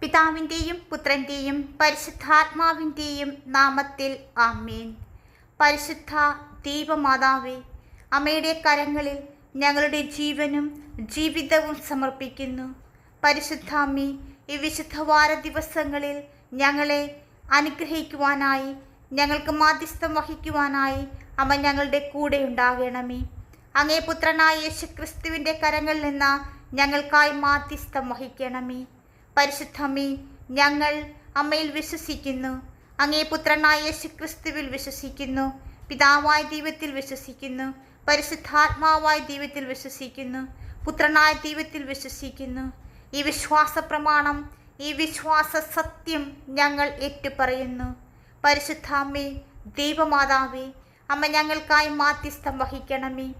പിതാവിന്റെയും പുത്രന്റെയും പരിശുദ്ധാത്മാവിന്റെയും നാമത്തിൽ ആമേൻ. പരിശുദ്ധ ദീപമാതാവേ അമ്മയുടെ കരങ്ങളിൽ ഞങ്ങളുടെ ജീവനും ജീവിതവും സമർപ്പിക്കുന്നു. പരിശുദ്ധ പരിശുദ്ധാമ്മി ഈ വിശുദ്ധവാര ദിവസങ്ങളിൽ ഞങ്ങളെ അനുഗ്രഹിക്കുവാനായി ഞങ്ങൾക്ക് മാധ്യസ്ഥം വഹിക്കുവാനായി അമ്മ ഞങ്ങളുടെ കൂടെ ഉണ്ടാകണമേ. അങ്ങേ പുത്രനായ യേശുക്രിസ്തുവിന്റെ കരങ്ങളിൽ നിന്ന് ഞങ്ങൾക്കായി മാധ്യസ്ഥം വഹിക്കണമേ. പരിശുദ്ധമ്മേ ഞങ്ങൾ അമ്മയിൽ വിശ്വസിക്കുന്നു. അങ്ങേ പുത്രനായ യേശുക്രിസ്തുവിൽ വിശ്വസിക്കുന്നു. പിതാവായ ദൈവത്തിൽ വിശ്വസിക്കുന്നു. പരിശുദ്ധാത്മാവായ ദൈവത്തിൽ വിശ്വസിക്കുന്നു. പുത്രനായ ദൈവത്തിൽ വിശ്വസിക്കുന്നു. ഈ വിശ്വാസ പ്രമാണം ഈ വിശ്വാസ സത്യം ഞങ്ങൾ ഏറ്റുപറയുന്നു. പരിശുദ്ധാമ്മേ ദൈവമാതാവേ അമ്മ ഞങ്ങൾക്കായി മാധ്യസ്ഥം വഹിക്കണമേ.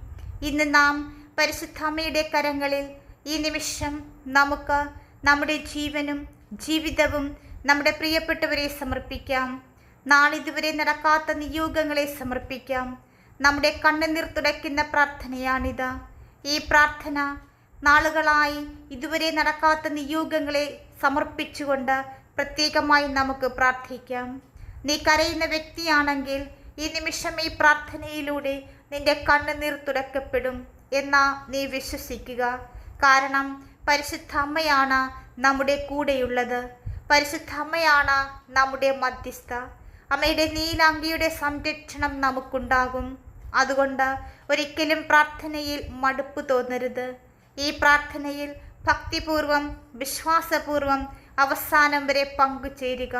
ഇന്ന് നാം പരിശുദ്ധാമ്മയുടെ കരങ്ങളിൽ ഈ നിമിഷം നമുക്ക് നമ്മുടെ ജീവനും ജീവിതവും നമ്മുടെ പ്രിയപ്പെട്ടവരെ സമർപ്പിക്കാം. നാളിതുവരെ നടക്കാത്ത നിയോഗങ്ങളെ സമർപ്പിക്കാം. നമ്മുടെ കണ്ണുനീർ തുടയ്ക്കുന്ന പ്രാർത്ഥനയാണിത്. ഈ പ്രാർത്ഥന നാളുകളായി ഇതുവരെ നടക്കാത്ത നിയോഗങ്ങളെ സമർപ്പിച്ചുകൊണ്ട് പ്രത്യേകമായി നമുക്ക് പ്രാർത്ഥിക്കാം. നീ കരയുന്ന വ്യക്തിയാണെങ്കിൽ ഈ നിമിഷം ഈ പ്രാർത്ഥനയിലൂടെ നിന്റെ കണ്ണുനീർ തുടക്കപ്പെടും എന്നാ നീ വിശ്വസിക്കുക. കാരണം പരിശുദ്ധ അമ്മയാണ് നമ്മുടെ കൂടെയുള്ളത്. പരിശുദ്ധ അമ്മയാണ് നമ്മുടെ മധ്യസ്ഥ. അമ്മയുടെ നീലാംഗിയുടെ സംരക്ഷണം നമുക്കുണ്ടാകും. അതുകൊണ്ട് ഒരിക്കലും പ്രാർത്ഥനയിൽ മടുപ്പ് തോന്നരുത്. ഈ പ്രാർത്ഥനയിൽ ഭക്തിപൂർവം വിശ്വാസപൂർവം അവസാനം വരെ പങ്കുചേരുക.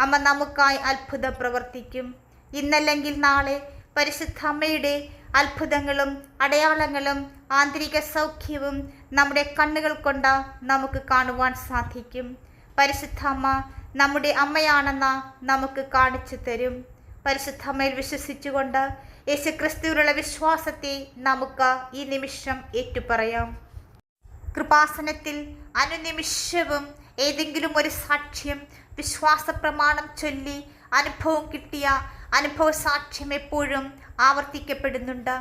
അമ്മ നമുക്കായി അത്ഭുതം പ്രവർത്തിക്കും. ഇന്നല്ലെങ്കിൽ നാളെ പരിശുദ്ധ അമ്മയുടെ അത്ഭുതങ്ങളും അടയാളങ്ങളും ആന്തരിക സൗഖ്യവും നമ്മുടെ കണ്ണുകൾ കൊണ്ട് നമുക്ക് കാണുവാൻ സാധിക്കും. പരിശുദ്ധമ്മ നമ്മുടെ അമ്മയാണെന്ന നമുക്ക് കാണിച്ചു തരും. പരിശുദ്ധമ്മയിൽ വിശ്വസിച്ചുകൊണ്ട് യേശു ക്രിസ്തുവിലുള്ള വിശ്വാസത്തെ നമുക്ക് ഈ നിമിഷം ഏറ്റുപറയാം. കൃപാസനത്തിൽ അനുനിമിഷവും ഏതെങ്കിലും ഒരു സാക്ഷ്യം വിശ്വാസ പ്രമാണം ചൊല്ലി അനുഭവം കിട്ടിയ അനുഭവ സാക്ഷ്യം എപ്പോഴും ആവർത്തിക്കപ്പെടുന്നുണ്ട്.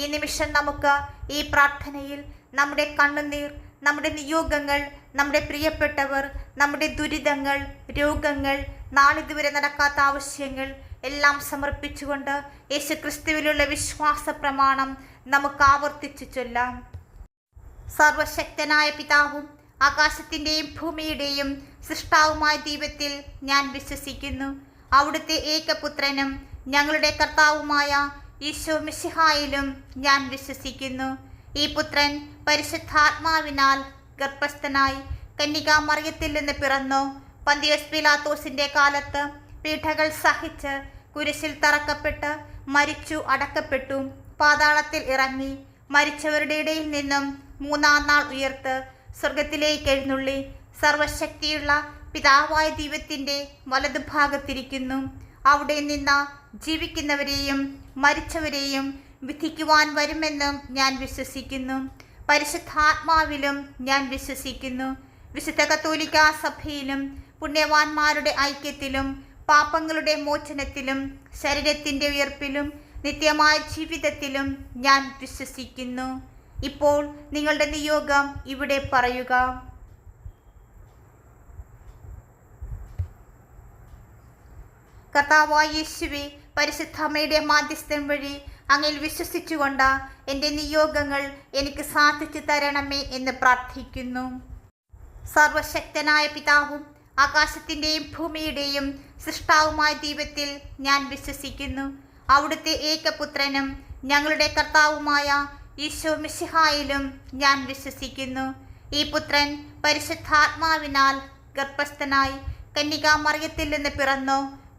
ഈ നിമിഷം നമുക്ക് ഈ പ്രാർത്ഥനയിൽ നമ്മുടെ കണ്ണുനീർ നമ്മുടെ നിയോഗങ്ങൾ നമ്മുടെ പ്രിയപ്പെട്ടവർ നമ്മുടെ ദുരിതങ്ങൾ രോഗങ്ങൾ നാളിതുവരെ നടക്കാത്ത ആവശ്യങ്ങൾ എല്ലാം സമർപ്പിച്ചുകൊണ്ട് യേശു ക്രിസ്തുവിലുള്ള വിശ്വാസ പ്രമാണം നമുക്ക് ആവർത്തിച്ചു ചൊല്ലാം. സർവശക്തനായ പിതാവും ആകാശത്തിന്റെയും ഭൂമിയുടെയും സൃഷ്ടാവുമായ ദൈവത്തിൽ ഞാൻ വിശ്വസിക്കുന്നു. അവിടുത്തെ ഏകപുത്രനും ഞങ്ങളുടെ കർത്താവുമായ ഈശോ മിശിഹായിലും ഞാൻ വിശ്വസിക്കുന്നു. ഈ പുത്രൻ പരിശുദ്ധാത്മാവിനാൽ ഗർഭസ്ഥനായി കന്യകാമറിയത്തിൽ നിന്ന് പിറന്നു. പന്തിയസ് പിലാത്തോസിന്റെ കാലത്ത് പീഠകൾ സഹിച്ച് കുരിശിൽ തറക്കപ്പെട്ട് മരിച്ചു അടക്കപ്പെട്ടു. പാതാളത്തിൽ ഇറങ്ങി മരിച്ചവരുടെ ഇടയിൽ നിന്നും മൂന്നാം നാൾ ഉയർത്ത് സ്വർഗത്തിലേക്ക് എഴുന്നള്ളി. സർവശക്തിയുള്ള പിതാവായ ദൈവത്തിന്റെ വലതുഭാഗത്തിരിക്കുന്നു. അവിടെ നിന്ന് ജീവിക്കുന്നവരെയും മരിച്ചവരെയും വിധിക്കുവാൻ വരുമെന്നും ഞാൻ വിശ്വസിക്കുന്നു. പരിശുദ്ധാത്മാവിലും ഞാൻ വിശ്വസിക്കുന്നു. വിശുദ്ധ കത്തോലിക്ക സഭയിലും പുണ്യവാന്മാരുടെ ഐക്യത്തിലും പാപങ്ങളുടെ മോചനത്തിലും ശരീരത്തിന്റെ ഉയർപ്പിലും നിത്യമായ ജീവിതത്തിലും ഞാൻ വിശ്വസിക്കുന്നു. ഇപ്പോൾ നിങ്ങളുടെ നിയോഗം ഇവിടെ പറയുക. കർത്താവായ യേശുവെ പരിശുദ്ധമ്മയുടെ മാധ്യസ്ഥൻ വഴി അങ്ങിൽ വിശ്വസിച്ചുകൊണ്ട് എന്റെ നിയോഗങ്ങൾ എനിക്ക് സാധിച്ചു തരണമേ എന്ന് പ്രാർത്ഥിക്കുന്നു. സർവശക്തനായ പിതാവും ആകാശത്തിന്റെയും ഭൂമിയുടെയും സൃഷ്ടാവുമായ ദൈവത്തിൽ ഞാൻ വിശ്വസിക്കുന്നു. അവിടുത്തെ ഏകപുത്രനും ഞങ്ങളുടെ കർത്താവുമായ ഈശോ മിശിഹായിലും ഞാൻ വിശ്വസിക്കുന്നു. ഈ പുത്രൻ പരിശുദ്ധാത്മാവിനാൽ ഗർഭസ്ഥനായി കന്യകാമറിയത്തിൽ നിന്ന് പിറന്നു.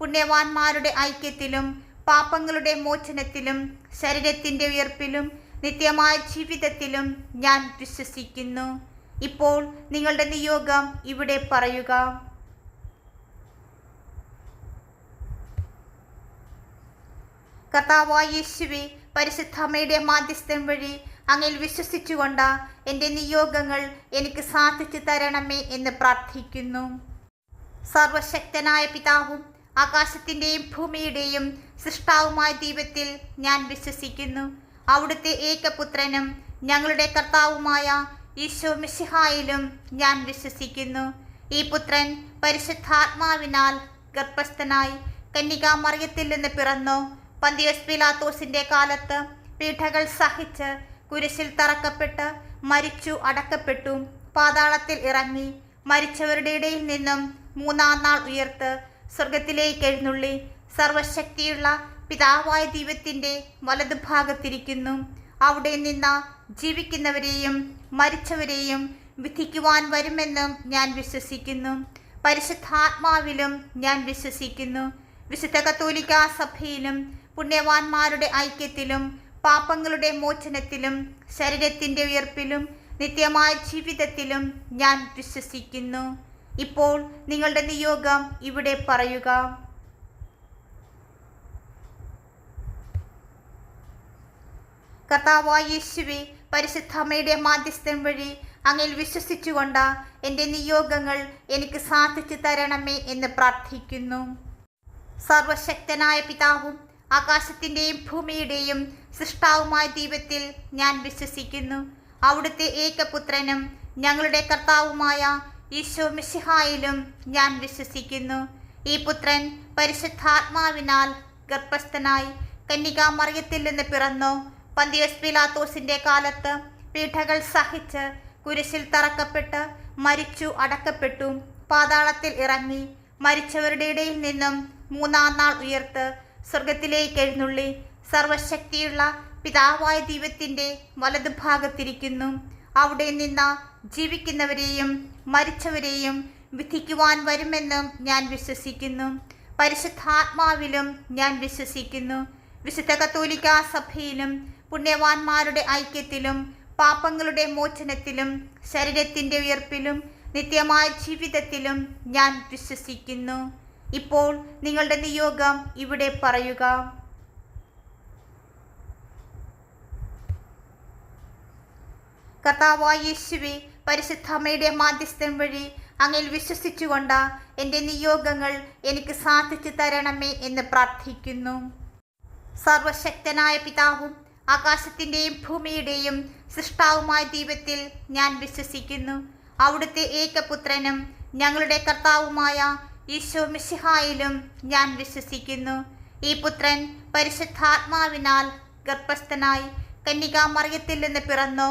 പുണ്യവാന്മാരുടെ ഐക്യത്തിലും പാപങ്ങളുടെ മോചനത്തിലും ശരീരത്തിന്റെ ഉയർപ്പിലും നിത്യമായ ജീവിതത്തിലും ഞാൻ വിശ്വസിക്കുന്നു. ഇപ്പോൾ നിങ്ങളുടെ നിയോഗം ഇവിടെ പറയുക. കർത്താവായ യേശുവെ പരിശുദ്ധമ്മയുടെ മാധ്യസ്ഥം വഴി അങ്ങിൽ വിശ്വസിച്ചുകൊണ്ട് എന്റെ നിയോഗങ്ങൾ എനിക്ക് സാധിച്ചു തരണമേ എന്ന് പ്രാർത്ഥിക്കുന്നു. സർവശക്തനായ പിതാവും ആകാശത്തിന്റെയും ഭൂമിയുടെയും സൃഷ്ടാവുമായ ദൈവത്തിൽ ഞാൻ വിശ്വസിക്കുന്നു. അവിടുത്തെ ഏകപുത്രനും ഞങ്ങളുടെ കർത്താവുമായ ഈശോ മിശിഹായിലും ഞാൻ വിശ്വസിക്കുന്നു. ഈ പുത്രൻ പരിശുദ്ധാത്മാവിനാൽ ഗർഭസ്ഥനായി കന്യകാമറിയത്തിൽ നിന്ന് പിറന്നു. പന്തിയോസ് പിലാത്തോസിന്റെ കാലത്ത് പീഠകൾ സഹിച്ച് കുരിശിൽ തറക്കപ്പെട്ട് മരിച്ചു അടക്കപ്പെട്ടു. പാതാളത്തിൽ ഇറങ്ങി മരിച്ചവരുടെ ഇടയിൽ നിന്നും മൂന്നാം നാൾ ഉയർത്ത് സ്വർഗത്തിലേക്ക് എഴുന്നള്ളി സർവശക്തിയുള്ള പിതാവായ ദൈവത്തിന്റെ വലതുഭാഗത്തിരിക്കുന്നു. അവിടെ നിന്ന് ജീവിക്കുന്നവരെയും മരിച്ചവരെയും വിധിക്കുവാൻ വരുമെന്നും ഞാൻ വിശ്വസിക്കുന്നു. പരിശുദ്ധാത്മാവിലും ഞാൻ വിശ്വസിക്കുന്നു. വിശുദ്ധ കത്തോലിക്ക സഭയിലും പുണ്യവാന്മാരുടെ ഐക്യത്തിലും പാപങ്ങളുടെ മോചനത്തിലും ശരീരത്തിന്റെ ഉയർപ്പിലും നിത്യമായ ജീവിതത്തിലും ഞാൻ വിശ്വസിക്കുന്നു. ഇപ്പോൾ നിങ്ങളുടെ നിയോഗം ഇവിടെ പറയുക. കർത്താവായ യേശുവെ മാധ്യസ്ഥൻ വഴി അങ്ങിൽ വിശ്വസിച്ചുകൊണ്ട് എന്റെ നിയോഗങ്ങൾ എനിക്ക് സാധിച്ചു തരണമേ എന്ന് പ്രാർത്ഥിക്കുന്നു. സർവശക്തനായ പിതാവും ആകാശത്തിന്റെയും ഭൂമിയുടെയും സൃഷ്ടാവുമായ ദൈവത്തിൽ ഞാൻ വിശ്വസിക്കുന്നു. അവിടുത്തെ ഏകപുത്രനും ഞങ്ങളുടെ കർത്താവുമായ ഈശോ മിശിഹായിലും ഞാൻ വിശ്വസിക്കുന്നു. ഈ പുത്രൻ പരിശുദ്ധാത്മാവിനാൽ ഗർഭസ്ഥനായി കന്യകാമറിയത്തിൽ നിന്ന് പിറന്നു. പന്തിയസ് പിലാത്തോസിന്റെ കാലത്ത് പീഠകൾ സഹിച്ച് കുരിശിൽ തറക്കപ്പെട്ട് മരിച്ചു അടക്കപ്പെട്ടു. പാതാളത്തിൽ ഇറങ്ങി മരിച്ചവരുടെ ഇടയിൽ നിന്നും മൂന്നാം നാൾ ഉയർത്ത് സ്വർഗത്തിലേക്ക് എഴുന്നള്ളി. സർവശക്തിയുള്ള പിതാവായ ദൈവത്തിന്റെ വലതുഭാഗത്തിരിക്കുന്നു. അവിടെ നിന്ന് ജീവിക്കുന്നവരെയും മരിച്ചവരെയും വിധിക്കുവാൻ വരുമെന്നും ഞാൻ വിശ്വസിക്കുന്നു. പരിശുദ്ധാത്മാവിലും ഞാൻ വിശ്വസിക്കുന്നു. വിശുദ്ധ കത്തോലിക്ക സഭയിലും പുണ്യവാന്മാരുടെ ഐക്യത്തിലും പാപങ്ങളുടെ മോചനത്തിലും ശരീരത്തിന്റെ ഉയർപ്പിലും നിത്യമായ ജീവിതത്തിലും ഞാൻ വിശ്വസിക്കുന്നു. ഇപ്പോൾ നിങ്ങളുടെ നിയോഗം ഇവിടെ പറയുക. കർത്താവായ യേശുവെ പരിശുദ്ധ അമ്മയുടെ മാധ്യസ്ഥം വഴി അങ്ങിൽ വിശ്വസിച്ചുകൊണ്ട് എന്റെ നിയോഗങ്ങൾ എനിക്ക് സാധിച്ചു തരണമേ എന്ന് പ്രാർത്ഥിക്കുന്നു. സർവശക്തനായ പിതാവും ആകാശത്തിന്റെയും ഭൂമിയുടെയും സൃഷ്ടാവുമായ ദൈവത്തിൽ ഞാൻ വിശ്വസിക്കുന്നു. അവിടുത്തെ ഏകപുത്രനും ഞങ്ങളുടെ കർത്താവുമായ ഈശോ മിശിഹായിലും ഞാൻ വിശ്വസിക്കുന്നു. ഈ പുത്രൻ പരിശുദ്ധാത്മാവിനാൽ ഗർഭസ്ഥനായി കന്യകാമറിയത്തിൽ നിന്ന് പിറന്നു.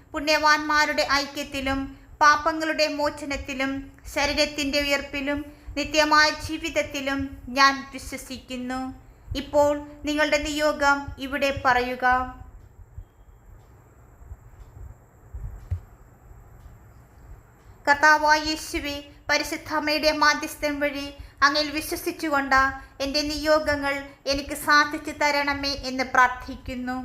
പുണ്യവാന്മാരുടെ ഐക്യത്തിലും പാപങ്ങളുടെ മോചനത്തിലും ശരീരത്തിന്റെ ഉയർപ്പിലും നിത്യമായ ജീവിതത്തിലും ഞാൻ വിശ്വസിക്കുന്നു. ഇപ്പോൾ നിങ്ങളുടെ നിയോഗം ഇവിടെ പറയുക. കർത്താവായ യേശുവെ പരിശുദ്ധ മാധ്യസ്ഥം വഴി അങ്ങിൽ വിശ്വസിച്ചുകൊണ്ട എന്റെ നിയോഗങ്ങൾ എനിക്ക് സാധിച്ചു തരണമേ എന്ന് പ്രാർത്ഥിക്കുന്നു.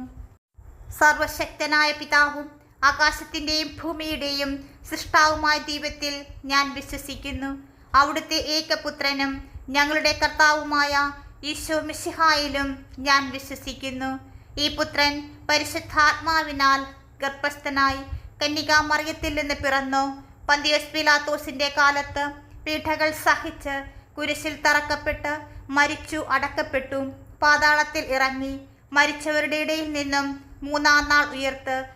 സർവശക്തനായ പിതാവും ആകാശത്തിന്റെയും ഭൂമിയുടെയും സൃഷ്ടാവുമായ ദൈവത്തിൽ ഞാൻ വിശ്വസിക്കുന്നു. അവിടുത്തെ ഏകപുത്രനും ഞങ്ങളുടെ കർത്താവുമായ ഈശോ മിശിഹായിലും ഞാൻ വിശ്വസിക്കുന്നു. ഈ പുത്രൻ പരിശുദ്ധാത്മാവിനാൽ ഗർഭസ്ഥനായി കന്യകാമറിയത്തിൽ നിന്ന് പിറന്നു. പന്തിയസ് പിലാത്തോസിന്റെ കാലത്ത് പീഠകൾ സഹിച്ച് കുരിശിൽ തറക്കപ്പെട്ട് മരിച്ചു അടക്കപ്പെട്ടു. പാതാളത്തിൽ ഇറങ്ങി മരിച്ചവരുടെ ഇടയിൽ നിന്നും മൂന്നാം നാൾ ഉയർത്ത്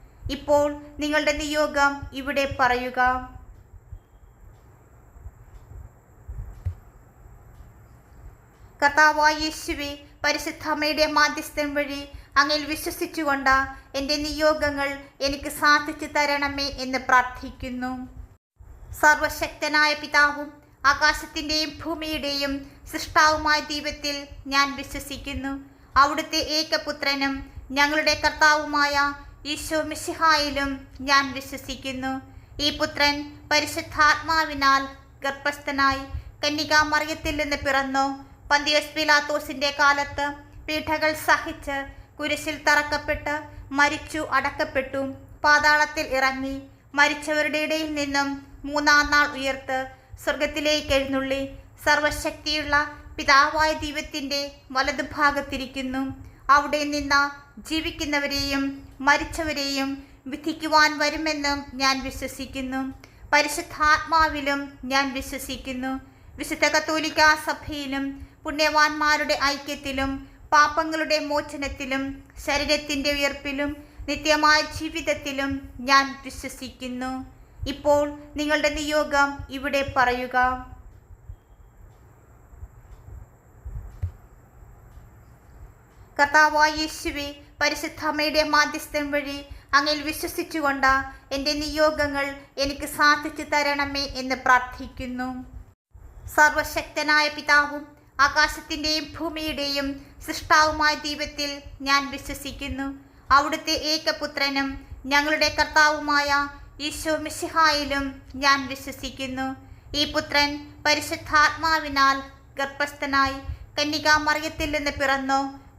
ഇപ്പോൾ നിങ്ങളുടെ നിയോഗം ഇവിടെ പറയുക. കർത്താവായ പരിശുദ്ധമ്മയുടെ മാധ്യസ്ഥൻ വഴി അങ്ങിൽ വിശ്വസിച്ചുകൊണ്ട് എന്റെ നിയോഗങ്ങൾ എനിക്ക് സാധിച്ചു തരണമേ എന്ന് പ്രാർത്ഥിക്കുന്നു. സർവശക്തനായ പിതാവും ആകാശത്തിന്റെയും ഭൂമിയുടെയും സൃഷ്ടാവുമായ ദൈവത്തിൽ ഞാൻ വിശ്വസിക്കുന്നു. അവിടുത്തെ ഏകപുത്രനും ഞങ്ങളുടെ കർത്താവുമായ ഈശോ മിശിഹായിലും ഞാൻ വിശ്വസിക്കുന്നു. ഈ പുത്രൻ പരിശുദ്ധാത്മാവിനാൽ ഗർഭസ്ഥനായി കന്യകാമറിയത്തിൽ നിന്ന് പിറന്നു. പന്തിയോസ് പിലാത്തോസിന്റെ കാലത്ത് പീഠകൾ സഹിച്ച് കുരിശിൽ തറക്കപ്പെട്ട് മരിച്ചു അടക്കപ്പെട്ടു. പാതാളത്തിൽ ഇറങ്ങി മരിച്ചവരുടെ ഇടയിൽ നിന്നും മൂന്നാം നാൾ ഉയർത്ത് സ്വർഗത്തിലേക്ക് എഴുന്നള്ളി. സർവശക്തിയുള്ള പിതാവായ ദൈവത്തിന്റെ വലതുഭാഗത്തിരിക്കുന്നു. അവിടെ നിന്ന് ജീവിക്കുന്നവരെയും മരിച്ചവരെയും വിധിക്കുവാൻ വരുമെന്നും ഞാൻ വിശ്വസിക്കുന്നു. പരിശുദ്ധാത്മാവിലും ഞാൻ വിശ്വസിക്കുന്നു. വിശുദ്ധ കത്തോലിക്ക സഭയിലും പുണ്യവാന്മാരുടെ ഐക്യത്തിലും പാപങ്ങളുടെ മോചനത്തിലും ശരീരത്തിന്റെ ഉയർപ്പിലും നിത്യമായ ജീവിതത്തിലും ഞാൻ വിശ്വസിക്കുന്നു. ഇപ്പോൾ നിങ്ങളുടെ നിയോഗം ഇവിടെ പറയുക. കർത്താവായ യേശുവെ പരിശുദ്ധമ്മയുടെ മാധ്യസ്ഥം വഴി അങ്ങിൽ വിശ്വസിച്ചുകൊണ്ട് എന്റെ നിയോഗങ്ങൾ എനിക്ക് സാധിച്ചു തരണമേ എന്ന് പ്രാർത്ഥിക്കുന്നു. സർവശക്തനായ പിതാവും ആകാശത്തിന്റെയും ഭൂമിയുടെയും സൃഷ്ടാവുമായ ദൈവത്തിൽ ഞാൻ വിശ്വസിക്കുന്നു. അവിടുത്തെ ഏകപുത്രനും ഞങ്ങളുടെ കർത്താവുമായ ഈശോ മിശിഹായിലും ഞാൻ വിശ്വസിക്കുന്നു. ഈ പുത്രൻ പരിശുദ്ധാത്മാവിനാൽ ഗർഭസ്ഥനായി കന്യകാമറിയത്തിൽ നിന്ന് പിറന്നു.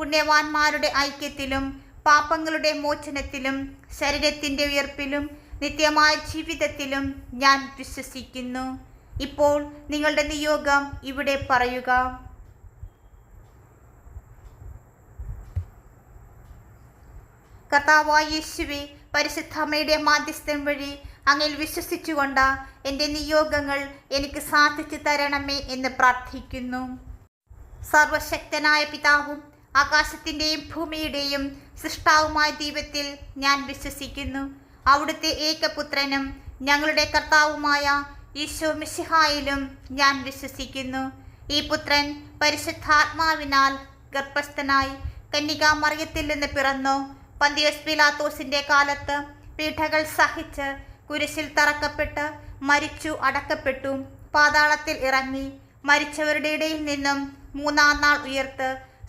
പുണ്യവാന്മാരുടെ ഐക്യത്തിലും പാപങ്ങളുടെ മോചനത്തിലും ശരീരത്തിന്റെ ഉയർപ്പിലും നിത്യമായ ജീവിതത്തിലും ഞാൻ വിശ്വസിക്കുന്നു. ഇപ്പോൾ നിങ്ങളുടെ നിയോഗം ഇവിടെ പറയുക. കർത്താവായ യേശുവെ പരിശുദ്ധമ്മയുടെ മാധ്യസ്ഥം വഴി അങ്ങിൽ വിശ്വസിച്ചുകൊണ്ട് എന്റെ നിയോഗങ്ങൾ എനിക്ക് സാധിച്ചു തരണമേ എന്ന് പ്രാർത്ഥിക്കുന്നു. സർവശക്തനായ പിതാവും ആകാശത്തിന്റെയും ഭൂമിയുടെയും സൃഷ്ടാവുമായ ദൈവത്തിൽ ഞാൻ വിശ്വസിക്കുന്നു. അവിടുത്തെ ഏകപുത്രനും ഞങ്ങളുടെ കർത്താവുമായ ഈശോ മിശിഹായിലും ഞാൻ വിശ്വസിക്കുന്നു. ഈ പുത്രൻ പരിശുദ്ധാത്മാവിനാൽ ഗർഭസ്ഥനായി കന്യകാമറിയത്തിൽ നിന്ന് പിറന്നു. പന്തിയോസ് പിലാത്തോസിന്റെ കാലത്ത് പീഠകൾ സഹിച്ച് കുരിശിൽ തറക്കപ്പെട്ട് മരിച്ചു അടക്കപ്പെട്ടു. പാതാളത്തിൽ ഇറങ്ങി മരിച്ചവരുടെ ഇടയിൽ നിന്നും മൂന്നാം നാൾ ഉയർത്ത്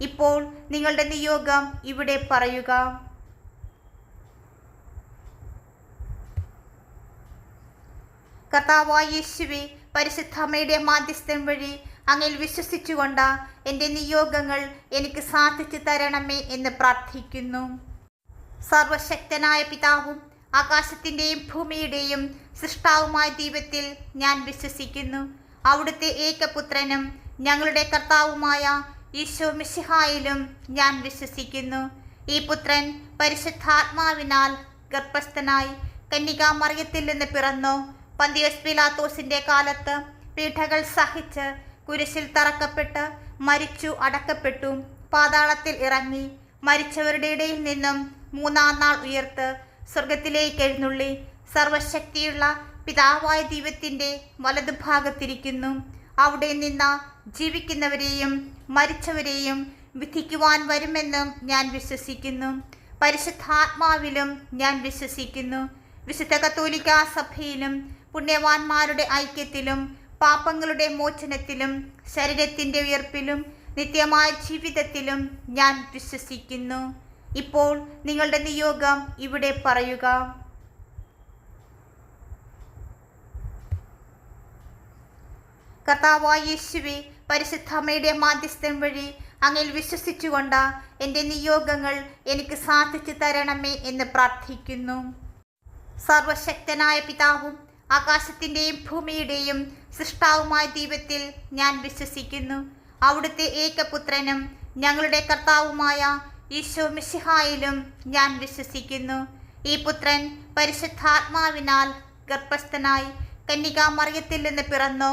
ഇപ്പോൾ നിങ്ങളുടെ നിയോഗം ഇവിടെ പറയുക. കർത്താവായ പരിശുദ്ധമ്മയുടെ മാധ്യസ്ഥം വഴി അങ്ങിൽ വിശ്വസിച്ചുകൊണ്ട് എന്റെ നിയോഗങ്ങൾ എനിക്ക് സാധിച്ചു തരണമേ എന്ന് പ്രാർത്ഥിക്കുന്നു. സർവശക്തനായ പിതാവും ആകാശത്തിന്റെയും ഭൂമിയുടെയും സൃഷ്ടാവുമായ ദൈവത്തിൽ ഞാൻ വിശ്വസിക്കുന്നു. അവിടുത്തെ ഏകപുത്രനും ഞങ്ങളുടെ കർത്താവുമായ ഈശോ മിശിഹായിലും ഞാൻ വിശ്വസിക്കുന്നു. ഈ പുത്രൻ പരിശുദ്ധാത്മാവിനാൽ ഗർഭസ്ഥനായി കന്യകാമറിയത്തിൽ നിന്ന് പിറന്നു. പന്തിയോസ് പിലാത്തോസിന്റെ കാലത്ത് പീഠകൾ സഹിച്ച് കുരിശിൽ തറക്കപ്പെട്ട് മരിച്ചു അടക്കപ്പെട്ടു. പാതാളത്തിൽ ഇറങ്ങി മരിച്ചവരുടെ ഇടയിൽ നിന്നും മൂന്നാം നാൾ ഉയർത്ത് സ്വർഗത്തിലേക്ക് എഴുന്നള്ളി. സർവശക്തിയുള്ള പിതാവായ ദൈവത്തിന്റെ വലതുഭാഗത്തിരിക്കുന്നു. അവിടെ നിന്ന് ജീവിക്കുന്നവരെയും മരിച്ചവരെയും വിധിക്കുവാൻ വരുമെന്നും ഞാൻ വിശ്വസിക്കുന്നു. പരിശുദ്ധാത്മാവിലും ഞാൻ വിശ്വസിക്കുന്നു. വിശുദ്ധ കത്തോലിക്ക സഭയിലും പുണ്യവാന്മാരുടെ ഐക്യത്തിലും പാപങ്ങളുടെ മോചനത്തിലും ശരീരത്തിന്റെ ഉയർപ്പിലും നിത്യമായ ജീവിതത്തിലും ഞാൻ വിശ്വസിക്കുന്നു. ഇപ്പോൾ നിങ്ങളുടെ നിയോഗം ഇവിടെ പറയുക. കർത്താവായ യേശുവെ പരിശുദ്ധമ്മയുടെ മാധ്യസ്ഥൻ വഴി അങ്ങിൽ വിശ്വസിച്ചുകൊണ്ട് എന്റെ നിയോഗങ്ങൾ എനിക്ക് സാധിച്ചു തരണമേ എന്ന് പ്രാർത്ഥിക്കുന്നു. സർവശക്തനായ പിതാവും ആകാശത്തിന്റെയും ഭൂമിയുടെയും സൃഷ്ടാവുമായ ദൈവത്തിൽ ഞാൻ വിശ്വസിക്കുന്നു. അവിടുത്തെ ഏകപുത്രനും ഞങ്ങളുടെ കർത്താവുമായ ഈശോ മിശിഹായിലും ഞാൻ വിശ്വസിക്കുന്നു. ഈ പുത്രൻ പരിശുദ്ധാത്മാവിനാൽ ഗർഭസ്ഥനായി കന്യകാമറിയത്തിൽ നിന്ന് പിറന്നു.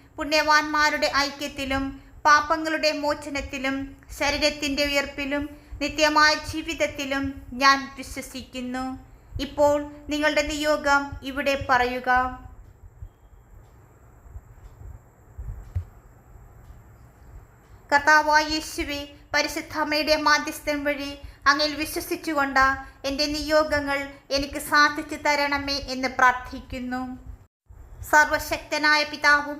പുണ്യവാന്മാരുടെ ഐക്യത്തിലും പാപങ്ങളുടെ മോചനത്തിലും ശരീരത്തിന്റെ ഉയർപ്പിലും നിത്യമായ ജീവിതത്തിലും ഞാൻ വിശ്വസിക്കുന്നു. ഇപ്പോൾ നിങ്ങളുടെ നിയോഗം ഇവിടെ പറയുക. കർത്താവായ പരിശുദ്ധമ്മയുടെ മാധ്യസ്ഥൻ വഴി അങ്ങിൽ വിശ്വസിച്ചുകൊണ്ട എന്റെ നിയോഗങ്ങൾ എനിക്ക് സാധിച്ചു തരണമേ എന്ന് പ്രാർത്ഥിക്കുന്നു. സർവശക്തനായ പിതാവും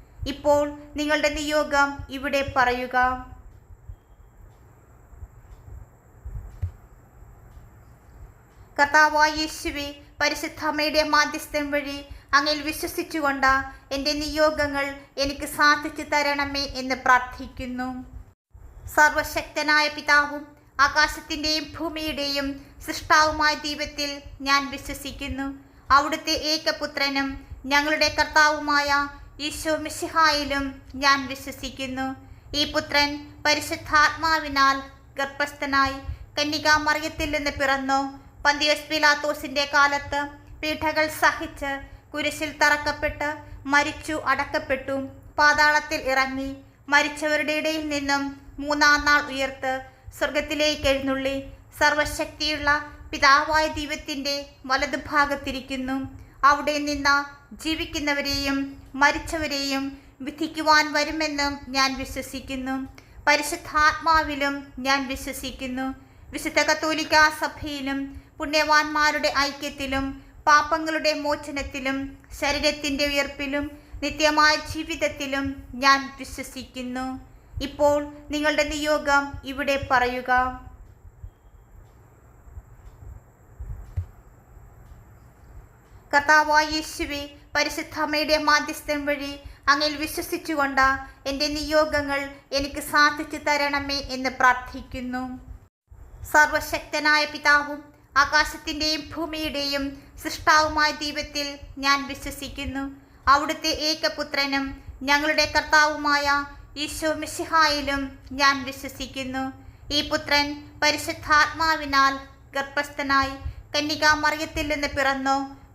ഇപ്പോൾ നിങ്ങളുടെ നിയോഗം ഇവിടെ പറയുക. കർത്താവായ പരിശുദ്ധമ്മയുടെ മാധ്യസ്ഥം വഴി അങ്ങിൽ വിശ്വസിച്ചുകൊണ്ട് എന്റെ നിയോഗങ്ങൾ എനിക്ക് സാധിച്ചു തരണമേ എന്ന് പ്രാർത്ഥിക്കുന്നു. സർവശക്തനായ പിതാവും ആകാശത്തിന്റെയും ഭൂമിയുടെയും സൃഷ്ടാവുമായ ദൈവത്തിൽ ഞാൻ വിശ്വസിക്കുന്നു. അവിടുത്തെ ഏകപുത്രനും ഞങ്ങളുടെ കർത്താവുമായ ഈശോ മിശിഹായിലും ഞാൻ വിശ്വസിക്കുന്നു. ഈ പുത്രൻ പരിശുദ്ധാത്മാവിനാൽ ഗർഭസ്ഥനായി കന്യകാമറിയത്തിൽ നിന്ന് പിറന്നു. പന്തിയസ് പിലാത്തോസിന്റെ കാലത്ത് പീഠകൾ സഹിച്ച് കുരിശിൽ തറക്കപ്പെട്ട് മരിച്ചു അടക്കപ്പെട്ടു. പാതാളത്തിൽ ഇറങ്ങി മരിച്ചവരുടെ ഇടയിൽ നിന്നും മൂന്നാം നാൾ ഉയർത്ത് സ്വർഗത്തിലേക്ക് എഴുന്നള്ളി. സർവശക്തിയുള്ള പിതാവായ ദൈവത്തിന്റെ വലതുഭാഗത്തിരിക്കുന്നു. അവിടെ നിന്ന ജീവിക്കുന്നവരെയും മരിച്ചവരെയും വിധിക്കുവാൻ വരുമെന്നും ഞാൻ വിശ്വസിക്കുന്നു. പരിശുദ്ധാത്മാവിലും ഞാൻ വിശ്വസിക്കുന്നു. വിശുദ്ധ കത്തോലിക്ക സഭയിലും പുണ്യവാന്മാരുടെ ഐക്യത്തിലും പാപങ്ങളുടെ മോചനത്തിലും ശരീരത്തിന്റെ ഉയർപ്പിലും നിത്യമായ ജീവിതത്തിലും ഞാൻ വിശ്വസിക്കുന്നു. ഇപ്പോൾ നിങ്ങളുടെ നിയോഗം ഇവിടെ പറയുക. കർത്താവായ പരിശുദ്ധമ്മയുടെ മാധ്യസ്ഥൻ വഴി അങ്ങിൽ വിശ്വസിച്ചുകൊണ്ട് എന്റെ നിയോഗങ്ങൾ എനിക്ക് സാധിച്ചു തരണമേ എന്ന് പ്രാർത്ഥിക്കുന്നു. സർവശക്തനായ പിതാവും ആകാശത്തിന്റെയും ഭൂമിയുടെയും സൃഷ്ടാവുമായ ദൈവത്തിൽ ഞാൻ വിശ്വസിക്കുന്നു. അവിടുത്തെ ഏകപുത്രനും ഞങ്ങളുടെ കർത്താവുമായ ഈശോ മിശിഹായിലും ഞാൻ വിശ്വസിക്കുന്നു. ഈ പുത്രൻ പരിശുദ്ധാത്മാവിനാൽ ഗർഭസ്ഥനായി കന്യകാമറിയത്തിൽ നിന്ന് പിറന്നു.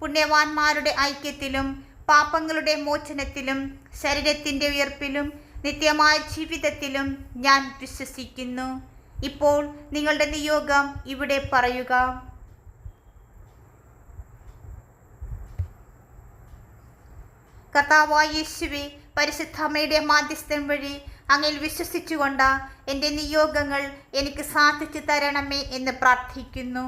പുണ്യവാന്മാരുടെ ഐക്യത്തിലും പാപങ്ങളുടെ മോചനത്തിലും ശരീരത്തിന്റെ ഉയർപ്പിലും നിത്യമായ ജീവിതത്തിലും ഞാൻ വിശ്വസിക്കുന്നു. ഇപ്പോൾ നിങ്ങളുടെ നിയോഗം ഇവിടെ പറയുക. കർത്താവായ യേശുവെ പരിശുദ്ധമ്മയുടെ മാധ്യസ്ഥം വഴി അങ്ങിൽ വിശ്വസിച്ചുകൊണ്ട് എന്റെ നിയോഗങ്ങൾ എനിക്ക് സാധിച്ചു തരണമേ എന്ന് പ്രാർത്ഥിക്കുന്നു.